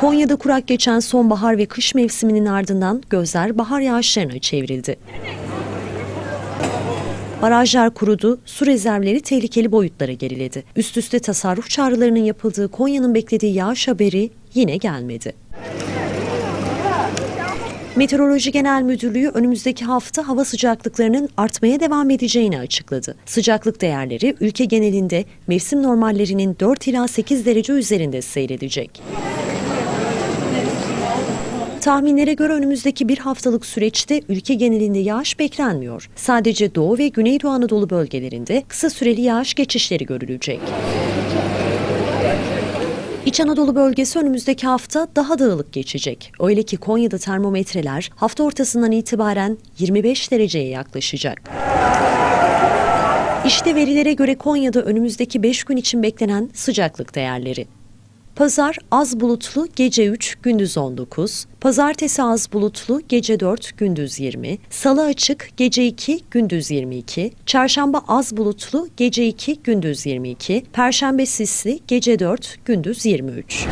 Konya'da kurak geçen sonbahar ve kış mevsiminin ardından gözler bahar yağışlarına çevrildi. Barajlar kurudu, su rezervleri tehlikeli boyutlara geriledi. Üst üste tasarruf çağrılarının yapıldığı Konya'nın beklediği yağış haberi yine gelmedi. Meteoroloji Genel Müdürlüğü önümüzdeki hafta hava sıcaklıklarının artmaya devam edeceğini açıkladı. Sıcaklık değerleri ülke genelinde mevsim normallerinin 4 ila 8 derece üzerinde seyredecek. Tahminlere göre önümüzdeki bir haftalık süreçte ülke genelinde yağış beklenmiyor. Sadece Doğu ve Güneydoğu Anadolu bölgelerinde kısa süreli yağış geçişleri görülecek. İç Anadolu bölgesi önümüzdeki hafta daha dağılık geçecek. Öyle ki Konya'da termometreler hafta ortasından itibaren 25 dereceye yaklaşacak. İşte verilere göre Konya'da önümüzdeki 5 gün için beklenen sıcaklık değerleri. Pazar az bulutlu gece 3 gündüz 19, pazartesi az bulutlu gece 4 gündüz 20, salı açık gece 2 gündüz 22, çarşamba az bulutlu gece 2 gündüz 22, perşembe sisli gece 4 gündüz 23.